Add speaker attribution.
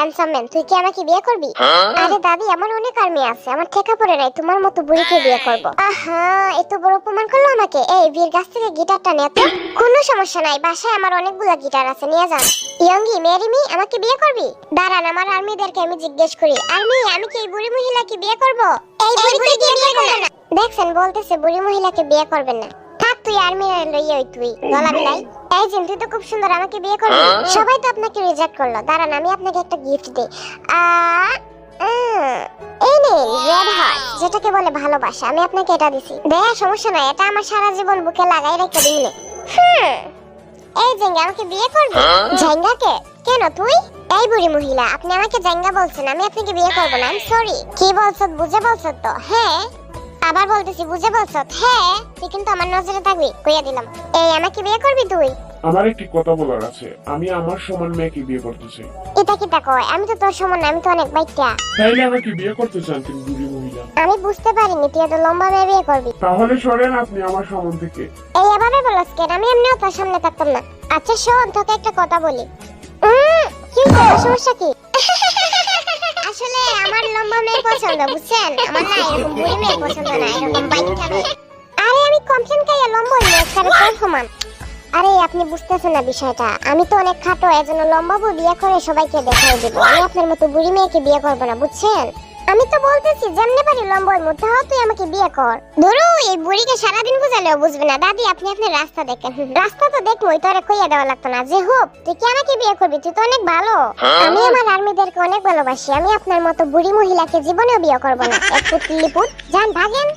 Speaker 1: Handsome man তুই কি আমাকে বিয়ে করবি? আরে দাদি আমার অনেক আর্মি আছে আমার ঠেকা পড়ে নাই তোমার মতো বুড়িকে বিয়ে করব। আহা এত বড় অপমান করল আমাকে? এই বীর গাছ থেকে গিটারটা নে তো। কোনো সমস্যা নাই বাসায় আমার অনেকগুলা গিটার আছে নিয়ে যান। ইয়ঙ্গি মেরিমি আমাকে বিয়ে করবি? দাঁড়ান আমার আর্মিদেরকে আমি জিজ্ঞেস করি। আর্মি আমি কি এই বুড়ি মহিলাকে বিয়ে করব? এই বুড়িকে বিয়ে করবে না। দেখছেন বলতেছে বুড়ি মহিলাকে বিয়ে করবেন না। তুই আর্মি লইয়া ওই তুই। গলা বিলাই এই জিন তুই তো খুব সুন্দর আমাকে বিয়ে করবি সবাই তো আপনাকে রিজেক্ট করল। দাঁড়ান আমি আপনাকে একটা গিফট দিই। আ এই নিন রেড হার্ট যেটাকে বলে ভালোবাসা। আমি আপনাকে এটা দিছি। দেয়া সমস্যা নাই এটা আমার সারা জীবন বুকে লাগাই রেখে দিন হুম। এই জেঙ্গা আমাকে বিয়ে করবে? জেঙ্গাকে কেন তুই? এই বুড়ি মহিলা আপনি আমাকে জেঙ্গা বলছেন আমি আপনাকে বিয়ে করব না সরি কি বলছো বুঝে বলছো তো? হ্যাঁ? আবার বলতেছি বুঝে বলছো? হ্যাঁ তুই কিন্তু আমার নজরে থাকবি কইয়া দিলাম। এই আমাকে বিয়ে করবি তুই?
Speaker 2: আমার একটি কথা বলার আছে। আমি আমার সমান মেয়েকে বিয়ে করতে চাই।
Speaker 1: এটা কি তা কয়? আমি তো তোর সমান আমি তো অনেক বাইটা।
Speaker 2: তাইলে আমাকে বিয়ে করতে চান তিনি বুড়ি মহিলা।
Speaker 1: আমি বুঝতে পারিনি তুই এত লম্বা মেয়ে বিয়ে করবি।
Speaker 2: তাহলে সরেন আপনি আমার সমান থেকে।
Speaker 1: এই এভাবে বলস কেন? আমি এমনিও তোর সামনে থাকতাম না। আচ্ছা শোন তোকে একটা কথা বলি। কি? সমস্যা কি? আমার লম্বা মেয়ে পছন্দ, বুঝছেন? আমার না এরকম বুড়ি মেয়ে পছন্দ না, এরকম আরে, আমি কমপ্লেন লম্বা মেয়ে সারা কোন সমান আরে, আপনি বুঝতেছেন না বিষয়টা। আমি তো অনেক খাটো, এজন্য লম্বা বউ বিয়ে করে সবাইকে দেখাই দেবো। আমি আপনার মতো বুড়ি মেয়েকে বিয়ে করব না, বুঝছেন? আমি তো বলতেছি যেমনি পারি লম্বা হইমু তাও তুই আমাকে বিয়ে কর। ধরু এই বুড়িকে সারাদিন বুঝালেও বুঝবে না। দাদি আপনি আপনার রাস্তা দেখেন। রাস্তা তো দেখবোই তোরে কইয়া দেওয়া লাগতো না। যে হোক তুই কি আমাকে বিয়ে করবি? তুই তো অনেক ভালো। আমি আমার আর্মিদেরকে অনেক ভালোবাসি। আমি আপনার মতো বুড়ি মহিলাকে জীবনেও বিয়ে করব না। এক পুত। লিপুত যান ভাগেন।